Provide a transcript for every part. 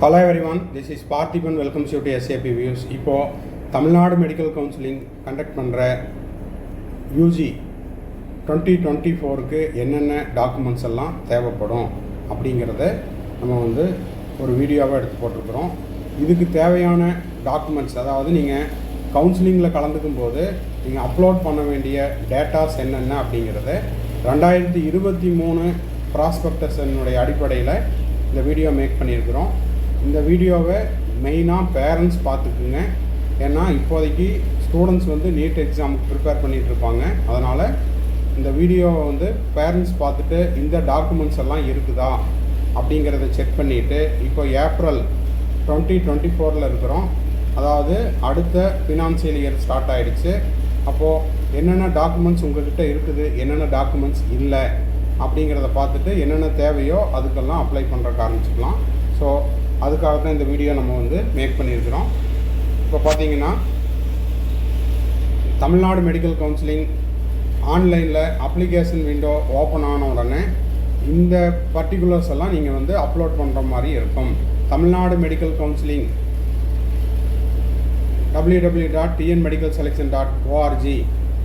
Hello everyone this is Parthiban welcome you to SAP views இப்போது Tamil Nadu medical counselling conduct பண்ணுற UG twenty twenty ஃபோருக்கு என்னென்ன documents எல்லாம் தேவைப்படும் அப்படிங்கிறத நம்ம வந்து ஒரு வீடியோவாக எடுத்து போட்டிருக்கிறோம். இதுக்கு தேவையான டாக்குமெண்ட்ஸ் அதாவது நீங்கள் கவுன்சிலிங்கில் கலந்துக்கும் போது நீங்கள் அப்லோட் பண்ண வேண்டிய டேட்டாஸ் என்னென்ன அப்படிங்கிறத ரெண்டாயிரத்தி இருபத்தி மூணு ப்ராஸ்பெக்டஸனுடைய அடிப்படையில் இந்த வீடியோ மேக் பண்ணியிருக்கிறோம். இந்த வீடியோவை மெயினாக பேரண்ட்ஸ் பார்த்துக்குங்க. ஏன்னா இப்போதைக்கு ஸ்டூடெண்ட்ஸ் வந்து நீட் எக்ஸாமுக்கு ப்ரிப்பேர் பண்ணிகிட்டு இருப்பாங்க. அதனால் இந்த வீடியோவை வந்து பேரண்ட்ஸ் பார்த்துட்டு இந்த டாக்குமெண்ட்ஸ் எல்லாம் இருக்குதா அப்படிங்கிறத செக் பண்ணிவிட்டு இப்போ ஏப்ரல் டுவெண்ட்டி டுவெண்ட்டி ஃபோரில் இருக்கிறோம். அதாவது அடுத்த ஃபினான்சியல் இயர் ஸ்டார்ட் ஆகிடுச்சு அப்போது என்னென்ன டாக்குமெண்ட்ஸ் உங்கள்கிட்ட இருக்குது என்னென்ன டாக்குமெண்ட்ஸ் இல்லை அப்படிங்கிறத பார்த்துட்டு என்னென்ன தேவையோ அதுக்கெல்லாம் அப்ளை பண்ணுறக்கு ஆரம்பிச்சுக்கலாம். ஸோ அதுக்காக தான் இந்த வீடியோ நம்ம வந்து மேக் பண்ணியிருக்கிறோம். இப்போ பார்த்தீங்கன்னா தமிழ்நாடு மெடிக்கல் கவுன்சிலிங் ஆன்லைனில் அப்ளிகேஷன் விண்டோ ஓப்பன் ஆன உடனே இந்த பர்டிகுலர்ஸ் எல்லாம் நீங்கள் வந்து அப்லோட் பண்ணுற மாதிரி இருக்கும். Tamil Nadu medical counselling W W dot TN medical selection dot org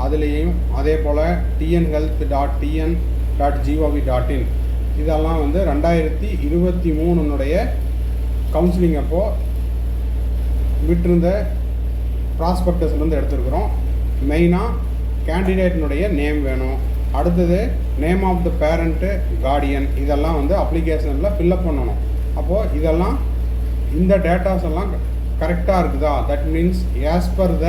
அதுலேயும் அதே போல் TN health dot TN dot gov dot in இதெல்லாம் வந்து ரெண்டாயிரத்தி இருபத்தி மூணுனுடைய கவுன்சிலிங் அப்போது விட்டிருந்த ப்ராஸ்பெக்டஸ்லேருந்து எடுத்துருக்குறோம். மெயினாக கேண்டிடேட்டினுடைய நேம் வேணும். அடுத்தது name of the parent guardian இதெல்லாம் வந்து அப்ளிகேஷனில் ஃபில்லப் பண்ணணும். அப்போது இதெல்லாம் இந்த டேட்டாஸ் எல்லாம் கரெக்டாக இருக்குதா? That means as per the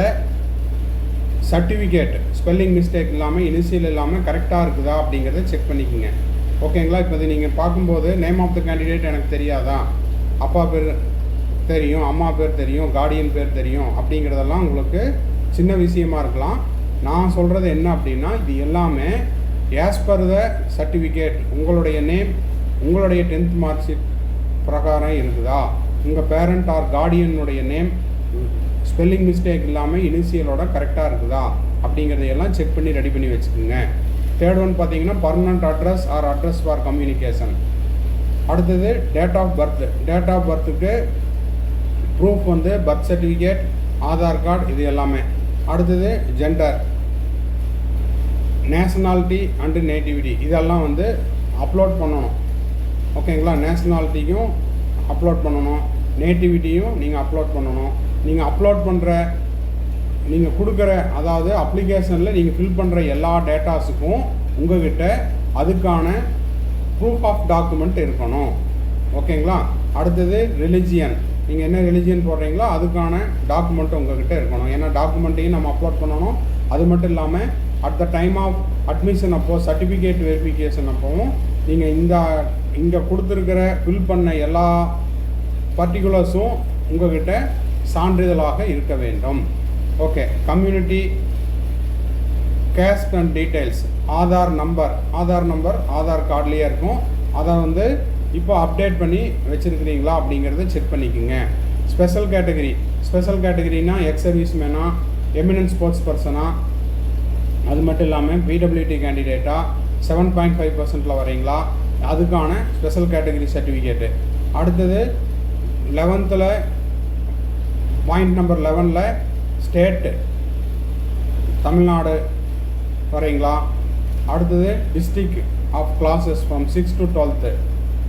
certificate spelling mistake இல்லாமல் இனிஷியல் இல்லாமல் கரெக்டாக இருக்குதா அப்படிங்கிறத செக் பண்ணிக்கோங்க. ஓகேங்களா இப்போ இது நீங்கள் பார்க்கும்போது நேம் ஆஃப் த கேண்டிடேட் எனக்கு தெரியாதா? அப்பா பேர் தெரியும் அம்மா பேர் தெரியும் கார்டியன் பேர் தெரியும் அப்படிங்கிறதெல்லாம் உங்களுக்கு சின்ன விஷயமா இருக்கலாம். நான் சொல்கிறது என்ன அப்படின்னா இது எல்லாமே ஆஸ் பர் த சர்டிஃபிகேட் உங்களுடைய நேம் உங்களுடைய டென்த் மார்க் ஷீட் பிரகாரம் இருக்குதா? உங்கள் பேரண்ட் ஆர் கார்டியனுடைய நேம் ஸ்பெல்லிங் மிஸ்டேக் இல்லாமல் இனிஷியலோட கரெக்டாக இருக்குதா? அப்படிங்கிறதையெல்லாம் செக் பண்ணி ரெடி பண்ணி வச்சுக்கோங்க. தேர்ட் ஒன் பார்த்தீங்கன்னா permanent address or address for communication அடுத்தது date of birth date of பர்த்துக்கு proof வந்து பர்த் சர்டிஃபிகேட் ஆதார் கார்டு இது எல்லாமே. அடுத்தது ஜெண்டர் நேஷனாலிட்டி அண்டு நேட்டிவிட்டி இதெல்லாம் வந்து அப்லோட் பண்ணணும். ஓகேங்களா நேஷ்னாலிட்டியும் அப்லோட் பண்ணணும். நேட்டிவிட்டியும் நீங்கள் அப்லோட் பண்ணணும். நீங்கள் அப்லோட் பண்ணுற நீங்கள் கொடுக்குற அதாவது அப்ளிகேஷனில் நீங்கள் ஃபில் பண்ணுற எல்லா டேட்டாஸுக்கும் உங்கள்கிட்ட அதுக்கான ப்ரூஃப் ஆஃப் டாக்குமெண்ட் இருக்கணும். ஓகேங்களா? அடுத்தது ரிலிஜியன் நீங்கள் என்ன ரிலிஜியன் போடுறீங்களோ அதுக்கான டாக்குமெண்ட் உங்ககிட்ட இருக்கணும். ஏன்னா டாக்குமெண்ட்டையும் நம்ம அப்லோட் பண்ணணும். அது மட்டும் இல்லாமல் at the time of admission அப்போ சர்டிஃபிகேட் வெரிஃபிகேஷன் அப்போவும் நீங்கள் இந்த இங்கே கொடுத்துருக்கிற ஃபில் பண்ண எல்லா பர்டிகுலர்ஸும் உங்ககிட்ட சான்றிதழாக இருக்க வேண்டும். Okay community caste and details Aadhaar number Aadhaar number Aadhaar கார்ட்லேயே இருக்கும். அதை வந்து இப்போ அப்டேட் பண்ணி வச்சுருக்கிறீங்களா அப்படிங்கிறத செக் பண்ணிக்கோங்க. ஸ்பெஷல் கேட்டகரி ஸ்பெஷல் கேட்டகரினா எக்ஸ் சர்வீஸ் மேனா எமினன்ட் ஸ்போர்ட்ஸ் பர்சனா அது மட்டும் இல்லாமல் பிடபிள்யூடி கேண்டிடேட்டா செவன் பாயிண்ட் ஃபைவ் பர்சன்ட்டில் வரீங்களா அதுக்கான ஸ்பெஷல் கேட்டகரி சர்டிஃபிகேட்டு அடுத்தது லெவன்த்தில் பாயிண்ட் நம்பர் லெவனில் ஸ்டேட்டு தமிழ்நாடு வரீங்களா? அடுத்தது district of classes from six to twelfth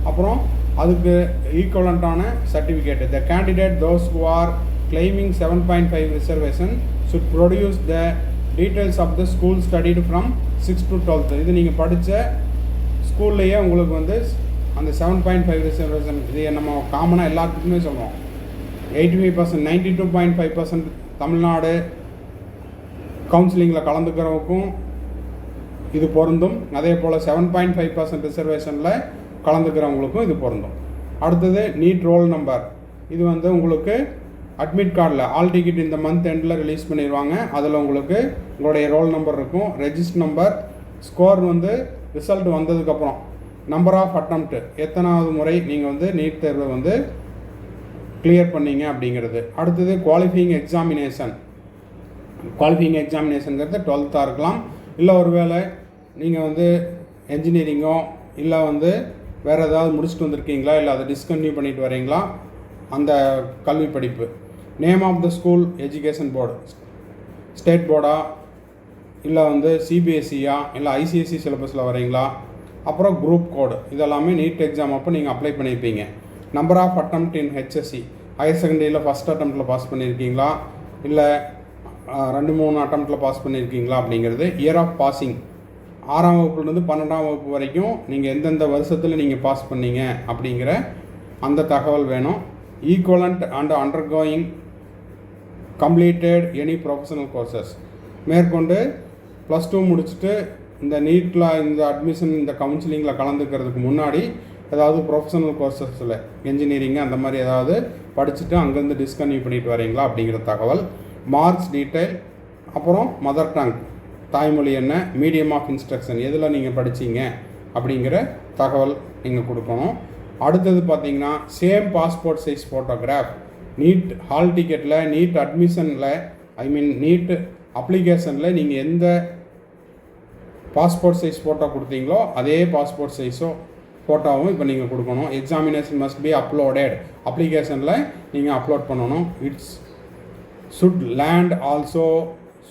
அப்புறம் அதுக்கு ஈக்குவலண்ட்டான certificate the candidate those who are claiming seven point five reservation should produce the details of the school studied from six to twelfth இது நீங்கள் படித்த ஸ்கூல்லையே உங்களுக்கு வந்து அந்த செவன் பாயிண்ட் ஃபைவ் ரிசர்வேஷன் இது நம்ம காமனாக எல்லாத்துக்குமே சொல்கிறோம் eighty five percent ninety two point five percent Tamil Nadu கவுன்சிலிங்கில் கலந்துக்கிறவங்களுக்கும் இது பொருந்தும். அதே போல் செவன் பாயிண்ட் ஃபைவ் பர்சன்ட் ரிசர்வேஷனில் கலந்துக்கிறவங்களுக்கும் இது பொருந்தும். அடுத்தது நீட் ரோல் நம்பர் இது வந்து உங்களுக்கு அட்மிட் கார்டில் ஆல் டிக்கெட் இந்த மந்த் எண்டில் ரிலீஸ் பண்ணிடுவாங்க அதில் உங்களுக்கு உங்களுடைய ரோல் நம்பர் இருக்கும். ரெஜிஸ்ட் நம்பர் ஸ்கோர் வந்து ரிசல்ட் வந்ததுக்கப்புறம் நம்பர் ஆஃப் அட்டம்ப்ட் எத்தனாவது முறை நீங்கள் வந்து நீட் தேர்வை வந்து கிளியர் பண்ணீங்க அப்படிங்கிறது. அடுத்தது குவாலிஃபையிங் எக்ஸாமினேஷன் குவாலிஃபையிங் எக்ஸாமினேஷனுங்கிறது டுவெல்த்தாக இருக்கலாம். இல்லை ஒருவேளை நீங்கள் வந்து என்ஜினியரிங்கோ இல்லை வந்து வேறு ஏதாவது முடிச்சுட்டு வந்திருக்கீங்களா? இல்லை அதை டிஸ்கன்டினியூ பண்ணிட்டு வரீங்களா? அந்த கல்வி படிப்பு. Name of the school education board state போர்டா இல்லை வந்து சிபிஎஸ்சியா இல்லை ஐசிஎஸ்சி சிலபஸில் வரீங்களா? அப்புறம் குரூப் கோடு இதெல்லாமே நீட் எக்ஸாம் அப்போ நீங்கள் அப்ளை பண்ணியிருப்பீங்க number of attempt in HSC higher செகண்டரியில் first அட்டம்ப்டில் பாஸ் பண்ணியிருக்கீங்களா இல்லை ரெண்டு மூணு அட்டம்ப்டில் பாஸ் பண்ணியிருக்கீங்களா அப்படிங்கிறது இயர் ஆஃப் பாசிங் ஆறாம் வகுப்புலேருந்து பன்னெண்டாம் வகுப்பு வரைக்கும் நீங்கள் எந்தெந்த வருஷத்தில் நீங்கள் பாஸ் பண்ணீங்க அப்படிங்கிற அந்த தகவல் வேணும். Equivalent and undergoing completed any professional courses மேற்கொண்டு ப்ளஸ் டூ முடிச்சுட்டு இந்த நீட்டில் இந்த அட்மிஷன் இந்த கவுன்சிலிங்கில் கலந்துக்கிறதுக்கு முன்னாடி ஏதாவது ப்ரொஃபஷனல் கோர்சஸில் இன்ஜினியரிங் அந்த மாதிரி ஏதாவது படிச்சுட்டு அங்கேருந்து டிஸ்கன்யூ பண்ணிட்டு வரீங்களா அப்படிங்கிற தகவல். மார்க்ஸ் டீட்டெயில் அப்புறம் மதர் டங் தாய்மொழி என்ன? மீடியம் ஆஃப் இன்ஸ்ட்ரக்ஷன் எதில் நீங்கள் படித்தீங்க அப்படிங்கிற தகவல் நீங்கள் கொடுக்கணும். அடுத்தது பார்த்தீங்கன்னா same passport size photograph NEET hall டிக்கெட்டில் NEET அட்மிஷனில் ஐ மீன் நீட் அப்ளிகேஷனில் நீங்கள் எந்த பாஸ்போர்ட் சைஸ் ஃபோட்டோ கொடுத்தீங்களோ அதே பாஸ்போர்ட் சைஸோ ஃபோட்டோவும் இப்போ நீங்கள் கொடுக்கணும். எக்ஸாமினேஷன் மஸ்ட் பி அப்லோடட் அப்ளிகேஷனில் நீங்கள் அப்லோட் பண்ணணும். It's should land also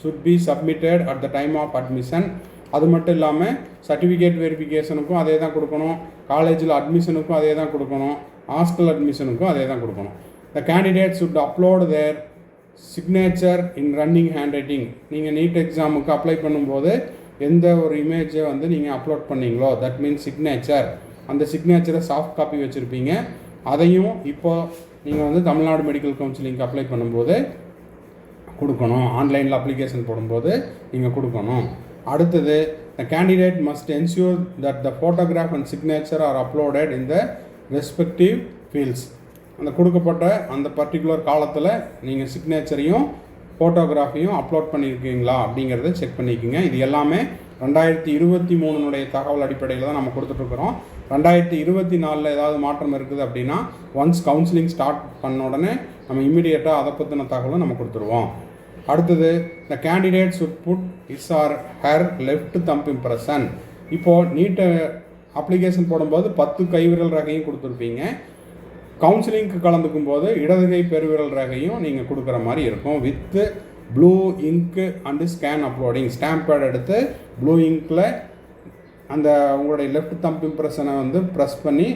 should be submitted at the time of admission அது மட்டும் இல்லாமல் சர்டிஃபிகேட் வெரிஃபிகேஷனுக்கும் அதே தான் கொடுக்கணும். காலேஜில் அட்மிஷனுக்கும் அதே தான் கொடுக்கணும். ஹாஸ்டல் அட்மிஷனுக்கும் அதே தான் கொடுக்கணும். The candidate should upload their signature in running handwriting நீங்கள் நீட் எக்ஸாமுக்கு அப்ளை பண்ணும்போது எந்த ஒரு இமேஜை வந்து நீங்கள் அப்லோட் பண்ணீங்களோ தட் மீன்ஸ் சிக்னேச்சர் அந்த சிக்னேச்சரை சாஃப்ட் காப்பி வச்சுருப்பீங்க. அதையும் இப்போது நீங்கள் வந்து தமிழ்நாடு மெடிக்கல் கவுன்சிலிங்க்கு அப்ளை பண்ணும்போது கொடுக்கணும். ஆன்லைனில் அப்ளிகேஷன் போடும்போது நீங்கள் கொடுக்கணும். அடுத்தது the candidate must ensure that the photograph and signature are uploaded in the respective fields அந்த கொடுக்கப்பட்ட அந்த பர்டிகுலர் காலத்தில் நீங்கள் சிக்னேச்சரையும் ஃபோட்டோகிராஃபையும் அப்லோட் பண்ணியிருக்கீங்களா அப்படிங்கிறத செக் பண்ணிக்கோங்க. இது எல்லாமே ரெண்டாயிரத்தி இருபத்தி மூணுனுடைய தகவல் அடிப்படையில் தான் நம்ம கொடுத்துட்ருக்குறோம். ரெண்டாயிரத்தி இருபத்தி நாலில் ஏதாவது மாற்றம் இருக்குது அப்படின்னா ஒன்ஸ் கவுன்சிலிங் ஸ்டார்ட் பண்ண உடனே நம்ம இம்மிடியேட்டாக அதை பற்றின தகவலும் நம்ம கொடுத்துருவோம். அடுத்தது the candidate should put his or her left thumb impression இப்போது நீட்டை அப்ளிகேஷன் போடும்போது பத்து கைவிரல் ரகையும் கொடுத்துருப்பீங்க. கவுன்சிலிங்க்கு கலந்துக்கும் போது இடதுகை பெருவிரல் ரகையும் நீங்கள் கொடுக்குற மாதிரி இருக்கும். With blue ink and scan uploading stamp pad எடுத்து ப்ளூ இங்க்கில் அந்த உங்களுடைய லெஃப்ட் தம்ப் இம்ப்ரெஷனை வந்து ப்ரெஸ் பண்ணி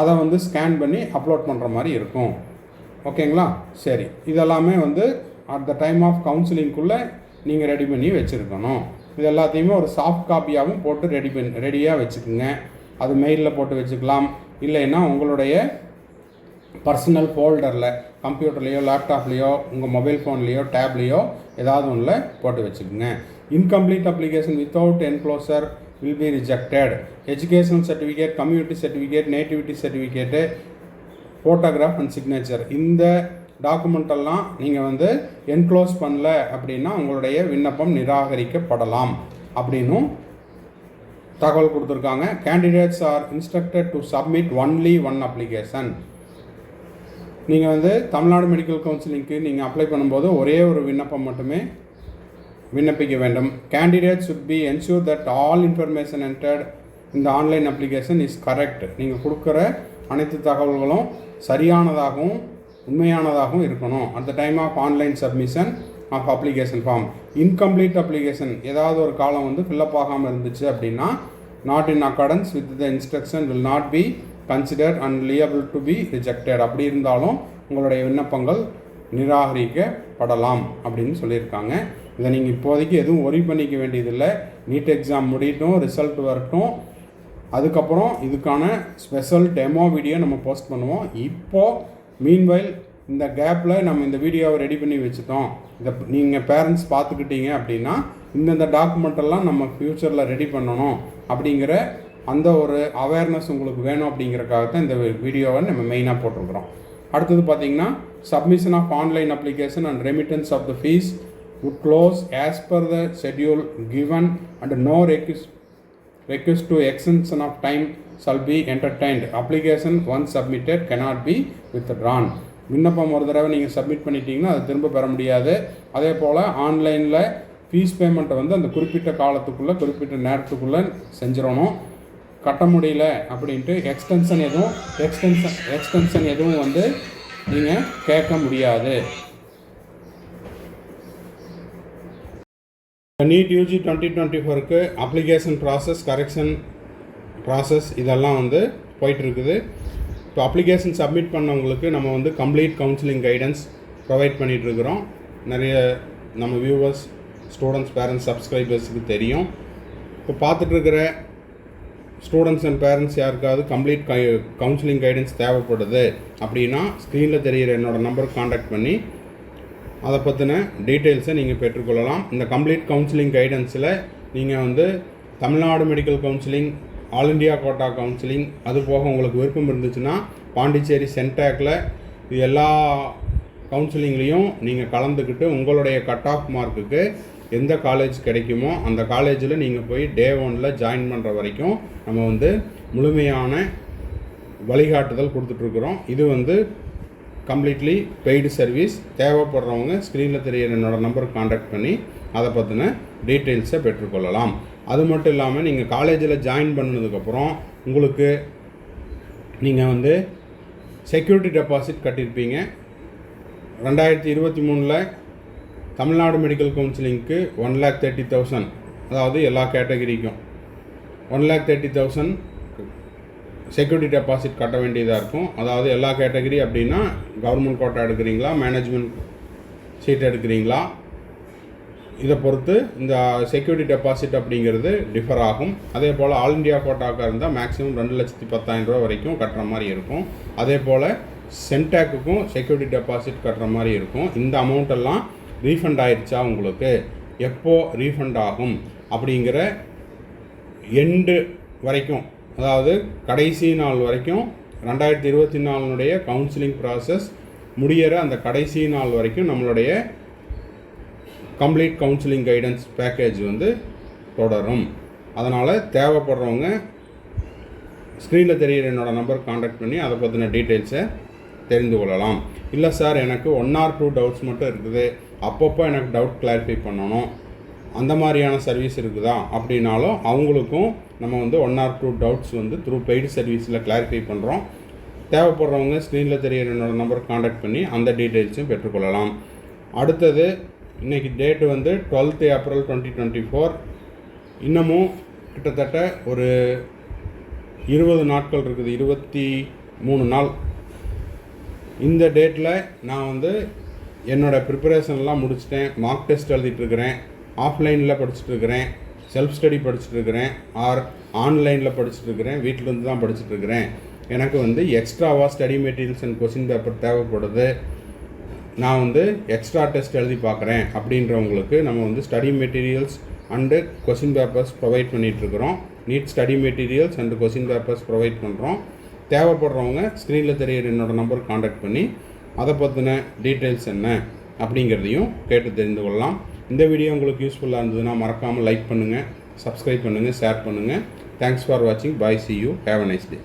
அதை வந்து ஸ்கேன் பண்ணி அப்லோட் பண்ணுற மாதிரி இருக்கும். ஓகேங்களா சரி. இதெல்லாமே வந்து அட் த டைம் ஆஃப் கவுன்சிலிங்குள்ளே நீங்கள் ரெடி பண்ணி வச்சுருக்கணும். இது எல்லாத்தையுமே ஒரு சாஃப்ட் காப்பியாகவும் போட்டு ரெடி பண்ணி ரெடியாக வச்சுக்கோங்க. அது மெயிலில் போட்டு வச்சுக்கலாம். இல்லைன்னா உங்களுடைய பர்சனல் ஃபோல்டரில் கம்ப்யூட்டர்லேயோ லேப்டாப்லேயோ உங்கள் மொபைல் ஃபோன்லேயோ டேப்லேயோ ஏதாவது ஒன்றில் போட்டு வச்சுக்கோங்க. Incomplete application without enclosure will be rejected educational certificate community certificate nativity certificate photograph and signature இந்த டாக்குமெண்டெல்லாம் நீங்கள் வந்து என்க்ளோஸ் பண்ணல அப்படின்னா உங்களுடைய விண்ணப்பம் நிராகரிக்கப்படலாம் அப்படின்னும் தகவல் கொடுத்துருக்காங்க. Candidates are instructed to submit only one application நீங்கள் வந்து தமிழ்நாடு மெடிக்கல் கவுன்சிலிங்க்கு நீங்கள் அப்ளை பண்ணும்போது ஒரே ஒரு விண்ணப்பம் மட்டுமே விண்ணப்பிக்க வேண்டும். Candidate should be ensure that all information entered இந்த ஆன்லைன் அப்ளிகேஷன் இஸ் கரெக்ட் நீங்கள் கொடுக்குற அனைத்து தகவல்களும் சரியானதாகவும் உண்மையானதாகவும் இருக்கணும். At the time of online submission of application form incomplete application ஏதாவது ஒரு காலம் வந்து ஃபில்லப் ஆகாமல் இருந்துச்சு அப்படின்னா not in accordance with the instruction will not be consider and liable to be rejected அப்படி இருந்தாலும் உங்களுடைய விண்ணப்பங்கள் நிராகரிக்கப்படலாம் அப்படின்னு சொல்லியிருக்காங்க. இதை நீங்கள் இப்போதைக்கு எதுவும் ஒரி பண்ணிக்க வேண்டியதில்லை. நீட் எக்ஸாம் முடியட்டும் ரிசல்ட் வரட்டும். அதுக்கப்புறம் இதுக்கான ஸ்பெஷல் டெமோ வீடியோ நம்ம போஸ்ட் பண்ணுவோம். இப்போது மீன்வைல் இந்த கேப்பில் நம்ம இந்த வீடியோவை ரெடி பண்ணி வச்சுட்டோம். இதை நீங்கள் பேரண்ட்ஸ் பார்த்துக்கிட்டீங்க அப்படின்னா இந்தந்த டாக்குமெண்ட்டெல்லாம் நம்ம ஃப்யூச்சரில் ரெடி பண்ணணும் அப்படிங்கிற அந்த ஒரு அவேர்னஸ் உங்களுக்கு வேணும் அப்படிங்கிறக்காக தான் இந்த வீடியோவை நம்ம மெயினாக போட்டிருக்கிறோம். அடுத்தது பார்த்தீங்கன்னா submission of online application and remittance of the fee would close as per the schedule given and no request request to extension of time shall be entertained. Application once submitted cannot be withdrawn. விண்ணப்பம் ஒரு தடவை நீங்கள் submit பண்ணிட்டீங்கன்னா அதை திரும்ப பெற முடியாது அதே போல் ஆன்லைனில் ஃபீஸ் பேமெண்ட்டை வந்து அந்த குறிப்பிட்ட காலத்துக்குள்ளே குறிப்பிட்ட நேரத்துக்குள்ளே செஞ்சிடணும் கட்ட முடியல அப்படின்ட்டு எக்ஸ்டென்ஷன் எதுவும் எக்ஸ்டென்ஷன் எக்ஸ்டென்ஷன் எதுவும் வந்து நீங்கள் கேட்க முடியாது நீட் யூஜி டுவெண்ட்டி டுவெண்ட்டி ஃபோருக்கு அப்ளிகேஷன் ப்ராசஸ் கரெக்ஷன் ப்ராசஸ் இதெல்லாம் வந்து போயிட்டுருக்குது. இப்போ அப்ளிகேஷன் சப்மிட் பண்ணவங்களுக்கு நம்ம வந்து கம்ப்ளீட் கவுன்சிலிங் கைடன்ஸ் ப்ரொவைட் பண்ணிகிட்ருக்குறோம் நிறைய நம்ம வியூவர்ஸ் ஸ்டூடெண்ட்ஸ் பேரண்ட்ஸ் சப்ஸ்கிரைபர்ஸுக்கு தெரியும். இப்போ பார்த்துட்ருக்கிற ஸ்டூடெண்ட்ஸ் அண்ட் பேரண்ட்ஸ் யாருக்காவது கம்ப்ளீட் கை கவுன்சிலிங் கைடன்ஸ் தேவைப்படுது அப்படின்னா ஸ்க்ரீனில் தெரிகிற என்னோடய நம்பருக்கு காண்டாக்ட் பண்ணி அதை பற்றின டீட்டெயில்ஸை நீங்கள் பெற்றுக்கொள்ளலாம். இந்த கம்ப்ளீட் கவுன்சிலிங் கைடன்ஸில் நீங்கள் வந்து Tamil Nadu medical counselling all India quota counselling அது போக உங்களுக்கு விருப்பம் இருந்துச்சுன்னா பாண்டிச்சேரி சென்டாக்கில் இது எல்லா கவுன்சிலிங்லேயும் நீங்கள் கலந்துக்கிட்டு உங்களுடைய கட் ஆஃப் மார்க்குக்கு எந்த காலேஜ் கிடைக்குமோ அந்த காலேஜில் நீங்கள் போய் டே ஒனில் ஜாயின் பண்ணுற வரைக்கும் நம்ம வந்து முழுமையான வழிகாட்டுதல் கொடுத்துட்ருக்குறோம் இது வந்து கம்ப்ளீட்லி பெய்டு சர்வீஸ் தேவைப்படுறவங்க ஸ்க்ரீனில் தெரியிற என்னோடய நம்பருக்கு காண்டாக்ட் பண்ணி அதை பற்றின டீட்டெயில்ஸை பெற்றுக்கொள்ளலாம். அது மட்டும் இல்லாமல் நீங்கள் காலேஜில் ஜாயின் பண்ணதுக்கப்புறம் உங்களுக்கு நீங்கள் வந்து செக்யூரிட்டி டெபாசிட் கட்டியிருப்பீங்க. ரெண்டாயிரத்தி இருபத்தி மூணில் தமிழ்நாடு மெடிக்கல் கவுன்சிலிங்க்கு ஒன் லேக் தேர்ட்டி தௌசண்ட் அதாவது எல்லா கேட்டகரிக்கும் one lakh thirty thousand security deposit கட்ட வேண்டியதாக இருக்கும். அதாவது எல்லா கேட்டகரி அப்படின்னா கவர்மெண்ட் கோட்டா எடுக்கிறீங்களா மேனேஜ்மெண்ட் சீட் எடுக்கிறீங்களா? இதை பொறுத்து இந்த செக்யூரிட்டி டெபாசிட் அப்படிங்கிறது டிஃபர் ஆகும். அதே போல் ஆல் இண்டியா கோட்டாக்காக இருந்தால் மேக்ஸிமம் ரெண்டு லட்சத்தி பத்தாயிரம் ரூபா வரைக்கும் கட்டுற மாதிரி இருக்கும். அதே போல் சென்டாக்குக்கும் செக்யூரிட்டி டெபாசிட் கட்டுற மாதிரி இருக்கும். இந்த அமௌண்ட் எல்லாம் ரீஃபண்ட் ஆயிடுச்சா உங்களுக்கு? எப்போது ரீஃபண்ட் ஆகும்? அப்படிங்கிற எண்டு வரைக்கும் அதாவது கடைசி நாள் வரைக்கும் ரெண்டாயிரத்தி இருபத்தி நாலுனுடைய கவுன்சிலிங் ப்ராசஸ் முடியிற அந்த கடைசி நாள் வரைக்கும் நம்மளுடைய கம்ப்ளீட் கவுன்சிலிங் கைடன்ஸ் பேக்கேஜ் வந்து தொடரும். அதனால் தேவைப்படுறவங்க ஸ்க்ரீனில் தெரியிற என்னோடய நம்பர் காண்டாக்ட் பண்ணி அதை பற்றின டீட்டெயில்ஸை தெரிந்து கொள்ளலாம். இல்லை சார் எனக்கு ஒன் ஆர் டூ டவுட்ஸ் மட்டும் இருக்குது. அப்பப்போ எனக்கு டவுட் கிளாரிஃபை பண்ணணும். அந்த மாதிரியான சர்வீஸ் இருக்குதா? அப்படின்னாலும் அவங்களுக்கும் நம்ம வந்து ஒன் ஆர் டூ டவுட்ஸ் வந்து த்ரூ பெய்டு சர்வீஸில் கிளாரிஃபை பண்ணுறோம் தேவைப்படுறவங்க ஸ்க்ரீனில் தெரியிற என்னோடய நம்பருக்கு காண்டாக்ட் பண்ணி அந்த டீட்டெயில்ஸும் பெற்றுக்கொள்ளலாம். அடுத்தது இன்றைக்கி டேட்டு வந்து twelfth April twenty twenty four இன்னமும் கிட்டத்தட்ட ஒரு இருபது நாட்கள் இருக்குது இருபத்தி மூணு நாள். இந்த டேட்டில் நான் வந்து என்னோடய ப்ரிப்பரேஷன்லாம் முடிச்சிட்டேன். மார்க் டெஸ்ட் எழுதிட்டுருக்கிறேன் ஆஃப்லைனில் படிச்சுட்ருக்கிறேன் செல்ஃப் ஸ்டடி படிச்சுட்ருக்கிறேன் ஆர் ஆன்லைனில் படிச்சுட்ருக்கிறேன் வீட்டிலேருந்து தான் படிச்சுட்ருக்கிறேன். எனக்கு வந்து எக்ஸ்ட்ராவாக study materials and question paper தேவைப்படுது. நான் வந்து எக்ஸ்ட்ரா டெஸ்ட் எழுதி பார்க்குறேன் அப்படின்றவங்களுக்கு நம்ம வந்து study materials and question papers provide பண்ணிகிட்ருக்குறோம் NEET study materials and question papers provide பண்ணுறோம் தேவைப்படுறவங்க ஸ்க்ரீனில் தெரியிற என்னோடய நம்பர் காண்டாக்ட் பண்ணி அதை பற்றின டீட்டெயில்ஸ் என்ன? அப்படிங்கிறதையும் கேட்டு தெரிந்து கொள்ளலாம். இந்த வீடியோ உங்களுக்கு யூஸ்ஃபுல்லாக இருந்ததுன்னா மறக்காமல் லைக் பண்ணுங்கள் சப்ஸ்கிரைப் பண்ணுங்கள் ஷேர் பண்ணுங்கள் தேங்க்ஸ் ஃபார் வாட்சிங் bye see you have a nice day